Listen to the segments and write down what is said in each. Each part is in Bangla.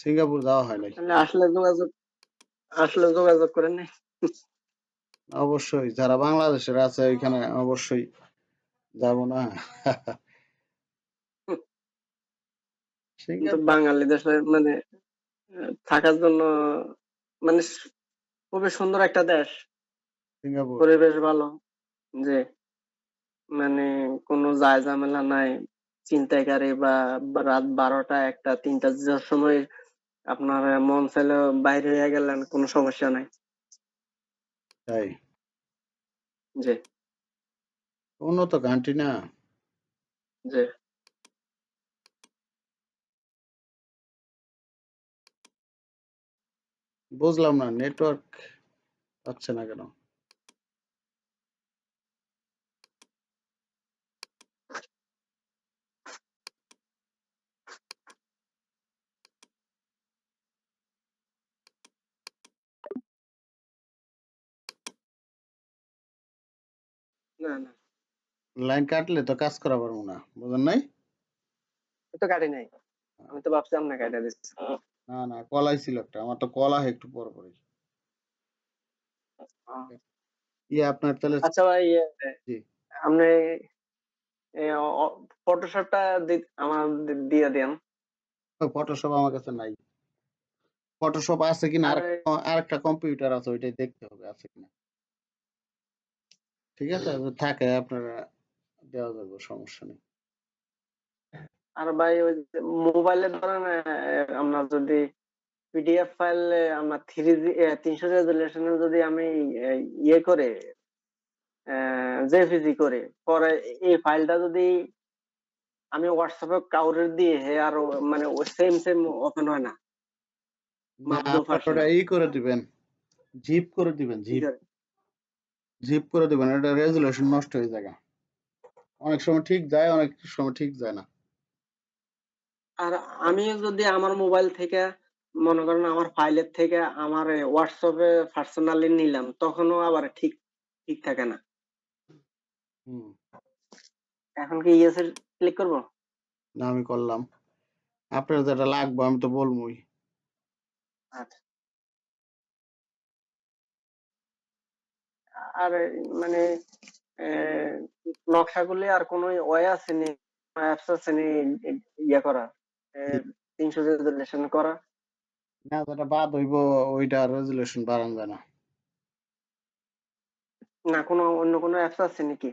সিঙ্গাপুর যাওয়া হয় নাই। আসলে যোগাযোগ আসলে যোগাযোগ করেন নাই। অবশ্যই যারা বাংলাদেশের আছে ওইখানে অবশ্যই যাব না। কিন্তু সিঙ্গাপুর বাঙালি দেশে মানে থাকার জন্য মানে খুবই সুন্দর একটা দেশ। সিঙ্গাপুর। পরিবেশ ভালো যে মানে কোনো যায় ঝামেলা নাই ছিনতাইকারী বা বা রাত বারোটা একটা তিনটা সময় আপনার মন চাইলে বাইরে হয়ে গেলেন কোনো সমস্যা নাই। তাই? জি। উন্নত কান্ট্রি না। জি। বুঝলাম না নেটওয়ার্ক পাচ্ছে না কেন? না না। লাইন কাটলে তো কাজ করা পারব না বুঝেন নাই? তো কাটি নাই। আমি তো ভাবছি আপনার কাটা দিচ্ছি না না কল আইছিল একটা। আমার তো কল একটু পর পরে ইয়ে আপনার তাহলে আচ্ছা ভাই ইয়ে, জি। আপনি ফটোশপটা আমার দিয়ে দেন। ফটোশপ আমার কাছে নাই। ফটোশপ আছে কিনা? আর আরে- আরেকটা কম্পিউটার আছে ওইটাই দেখতে হবে আছে কিনা? ঠিক আছে থাকে আপনারা দেওয়া যাবে সমস্যা নেই আর ভাই ওই মোবাইলে ধরেন আমরা যদি পিডিএফ ফাইল আমরা থ্রি জি তিনশো রেজুলেশনে যদি আমি ইয়ে করে জেপিজি করে পরে এই ফাইলটা যদি আমি হোয়াটসঅ্যাপে কাউরে দিয়ে হে আর মানে সেম সেম ওপেন হয় না আপনার। ই করে দিবেন জিপ করে দিবেন জিপ? জিপ করে দিবেন এটা রেজুলেশন নষ্ট হয়ে যায় অনেক সময় ঠিক যায় অনেক সময় ঠিক যায় না। আর আমি যদি আমার মোবাইল থেকে মনে করেন আমার ফাইলের থেকে আমার হোয়াটসঅ্যাপে পার্সোনালি নিলাম তখনও আবার ঠিক ঠিক থাকে না। এখন কি ইয়েস এর ক্লিক করব? না আমি করলাম। আপনার যেটা লাগবে আমি তো বলবোই। আচ্ছা। আর মানে নকশাগুলি আর কোনো ওয়ে আছে নি অ্যাপস আছে নি ইয়ে করা তিনশো রেজুলেশন করা। না যেটা বাদ হইব ওইটা রেজুলেশন বাড়ানো যায় না। না কোনো অন্য কোনো অ্যাপস আছে নাকি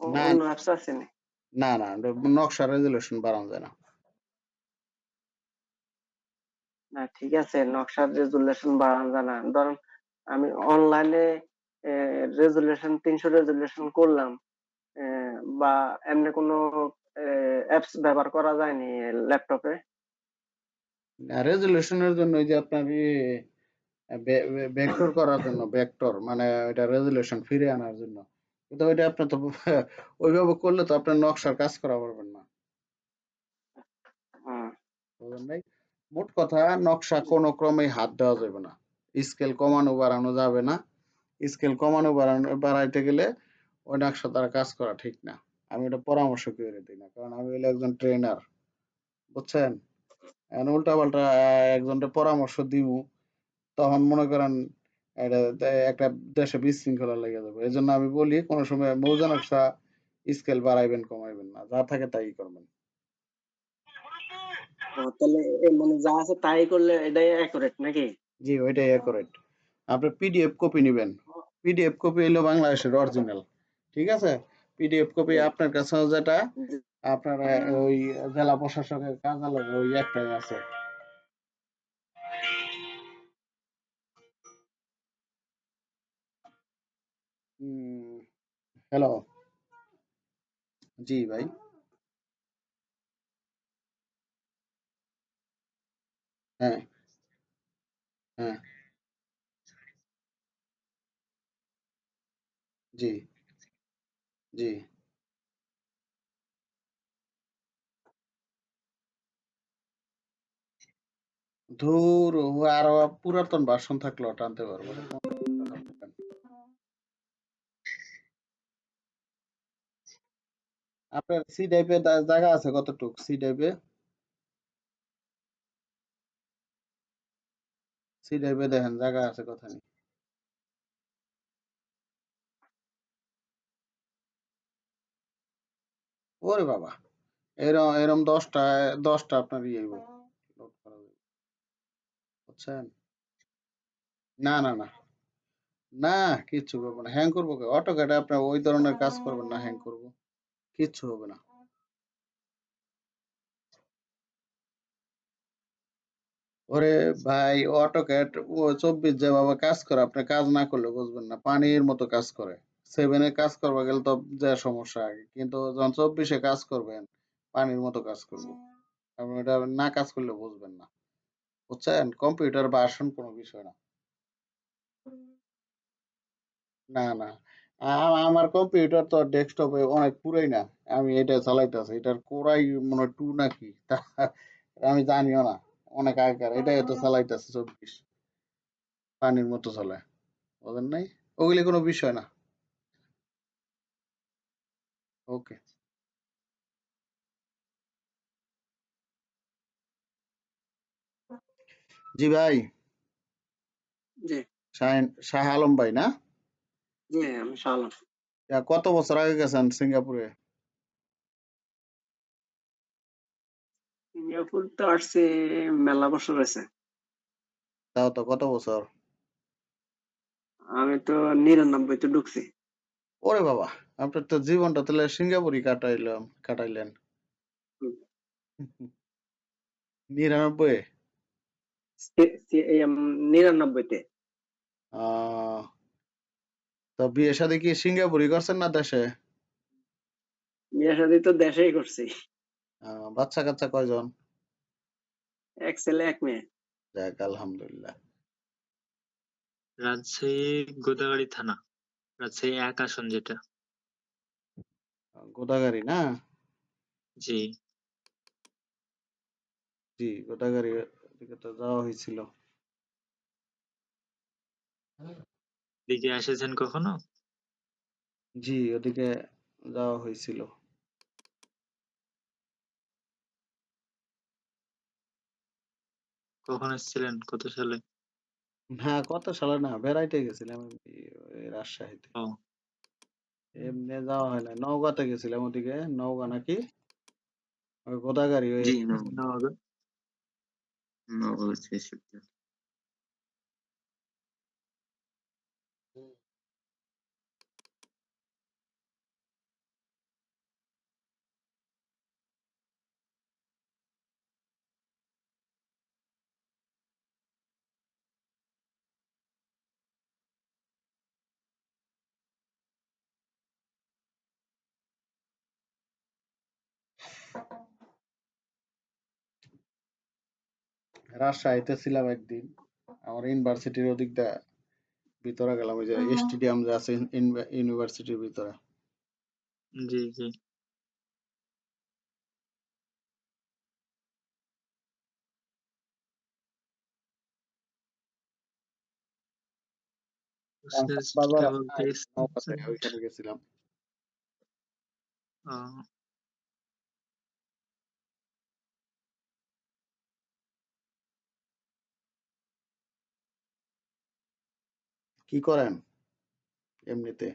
না। নি না নকশা রেজুলেশন বাড়ানো যায় না। না ঠিক আছে নকশার রেজুলেশন বাড়ানো যায় না ধরেন আমি অনলাইনে রেজুলেশন তিনশো রেজুলেশন করলাম বা এমনি কোনো অ্যাপস ব্যবহার করা যায়নি ল্যাপটপে রেজুলেশনের জন্য ওই যে আপনার ভেক্টর করার জন্য ভেক্টর মানে ওইটা রেজুলেশন ফিরে আনার জন্য। কিন্তু ওইটা আপনার তো ওইভাবে করলে তো আপনার নকশার কাজ করা পারবেন না। বুঝলেন মোট কথা, নকশা কোনো ক্রমেই হাত দেওয়া যাবে না। স্কেল কমানো বাড়ানো যাবে না। স্কেল কমানো বাড়ানো, বাড়াইতে গেলে ওই নকশা দ্বারা কাজ করা ঠিক না। আমি এটা পরামর্শ করে দিই না, কারণ আমি হলো একজন ট্রেনার বুঝছেন? উল্টা পাল্টা একজনের পরামর্শ দিব তখন মনে করেন একটা দেশে বিশৃঙ্খলা লেগে যাবে। এই জন্য আমি বলি, কোনো সময় মৌজা নকশা স্কেল বাড়াইবেন, কমাইবেন না, যা থাকে তাই করবেন। তাহলে মানে যা আছে তাই করলে এটাই অ্যাকুরেট নাকি? জি ওইটাই অ্যাকুরেট আপনি পিডিএফ কপি নেবেন। পিডিএফ কপি হলো বাংলাদেশের অরিজিনাল ঠিক আছে? পিডিএফ কপি আপনার কাছে যেটা আপনার ওই জেলা প্রশাসকের কার্যালয়ে ওই একটাই আছে। হ্যালো জি ভাই। হ্যাঁ হ্যাঁ। জি জি। ধুর আরও পুরাতন ভার্সন থাকলেও টানতে পারব। আপনার সি টাইপের জায়গা আছে কতটুক? সি টাইপে সি টাইপে দেখেন জায়গা আছে কোথায় ওরে বাবা এরম এরম দশটা দশটা আপনার ইয়ে লোড করা যাবে বুঝছেন? না না না। না কিচ্ছু করব না। হ্যাং করব অটো ক্যাডে আপনার ওই ধরনের কাজ করবেন না হ্যাং। করব। কিচ্ছু হবে না। ওরে ভাই অটোক্যাড ও চব্বিশ যেভাবে কাজ করে, আপনি কাজ না করলে বুঝবেন না, পানির মতো কাজ করে। সেভেনে কাজ করবে গেলে তো যা সমস্যা আগে, কিন্তু যখন চব্বিশে কাজ করবেন, পানির মতো কাজ করব। আপনি এটা না কাজ করলে বুঝবেন না। বুঝছেন? কম্পিউটার বা আসন কোনো বিষয় না। না না। আমার কম্পিউটার তো ডেস্কটপে অনেক পুরাই না। আমি এটা চালাইতেছি, এটার কোরাই মনে টু নাকি? আমি জানিও না। অনেক আগেকার এটাই তো চালাইতেছে চব্বিশ। পানির মতো চলে বুঝেন নাই? ওগুলি কোনো বিষয় না। ওকে। জি ভাই। জি। শাহ আলম ভাই না? জি আমি কত বছর আগে গেছেন সিঙ্গাপুরে? সিঙ্গাপুর তো আসছে মেলা বছর হয়েছে। তাও তো কত বছর? আমি তো নিরানব্বই তো ঢুকছি। ওরে বাবা আপনার তো জীবনটা তাহলে সিঙ্গাপুরই কাটাইলাম কাটাইলেন। নিরানব্বই? নিরানব্বইতে। তো বিয়ে শাদী কি সিঙ্গাপুরই করছেন না দেশে? বিয়ে শাদী তো দেশেই করছি। বাচ্চা কাচ্চা কয়জন? এক ছেলে এক মেয়ে। যাক আলহামদুলিল্লাহ। রাজশাহী গোদাগাড়ি থানা। রাজশাহী এক আসন যেটা। গোদাগাড়ি না? জি। জি গোদাগাড়ি দিকে তো যাওয়া হয়েছিল। দিকে এসেছেন কখনো? জি ওদিকে যাওয়া হয়েছিল। কখন এসেছিলেন? কত সালে? হ্যাঁ কত সালে না বেড়াইতে গেছিলাম ওই রাজশাহীতে। ও। এমনি যাওয়া হয় না নওগাঁতে গেছিলাম ওদিকে নওগাঁ নাকি? ওই গোদাগাড়ি ওই জি নওগাঁ। স্পেসিফিক রাজশাহীতে ছিলাম একদিন। আমার ইউনিভার্সিটির ওদিক দিয়ে ভিতরে গেলাম ওই যে স্টেডিয়াম যে আছে ইউনি- ইউনিভার্সিটির ভিতরে। জি জি। ওইখানে গেছিলাম। কি করেন? এমনিতে।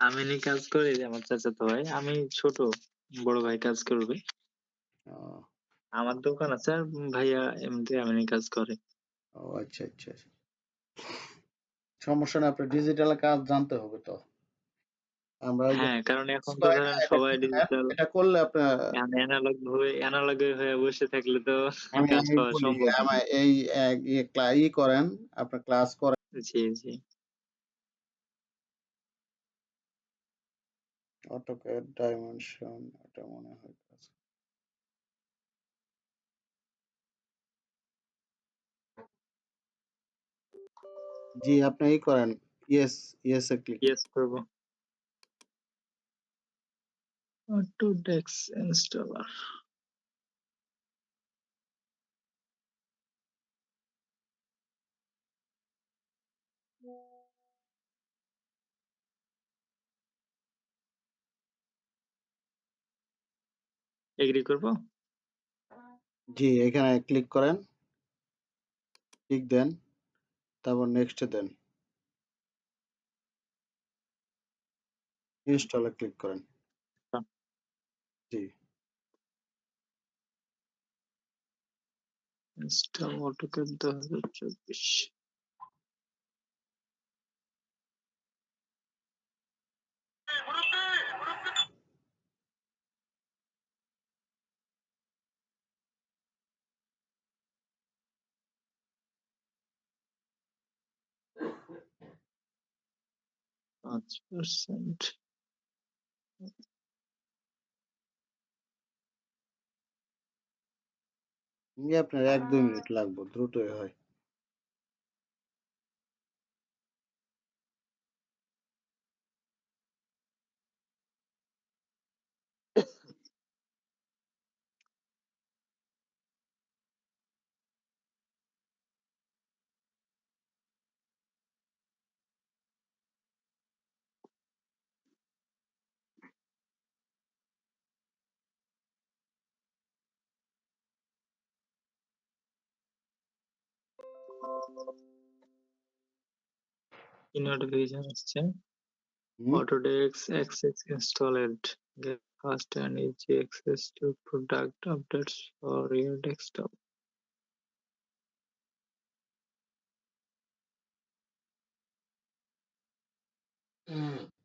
আমি নি কাজ করি আমার চাচাতো ভাই। আমি ছোট বড় ভাই কাজ করবে। আহ, আমার দোকান আছে আর ভাইয়া এমনিতে আমি কাজ করে। ও আচ্ছা আচ্ছা সমস্যা না আপনার ডিজিটাল কাজ জানতে হবে তো। আমরা যে হ্যাঁ কারণ এখন তো ধরেন এটা সবাই করলে- ডিজিটাল এটা করলে আপনার অ্যানালগ হয়ে অ্যানালগ হয়ে বসে থাকলে তো আমি কাজ আমি পাওয়া বলি, সম্ভব না। আমার এই এক ইয়ে ক্লা- ই করেন আপনার ক্লাস করেন। জি জি। অটোক্যাড ডাইমেনশন এটা মনে হয় কাজ জি আপনি এই করেন ইয়েস ইয়েস এ ক্লিক ইয়েস করব। autodex installer. এগ্রি করব? জি, এখানে ক্লিক করেন। ক্লিক দেন। তারপর নেক্সট দেন। ইনস্টলে ক্লিক করেন। জি ইনস্টল অটোক্যাড দু হাজার চব্বিশ পাঁচ পার্সেন্ট আপনার এক দুই মিনিট লাগবে দ্রুতই হয়। keynote is আসছে autodesk access installed. Get fast and easy access to product updates for your desktop. Mm.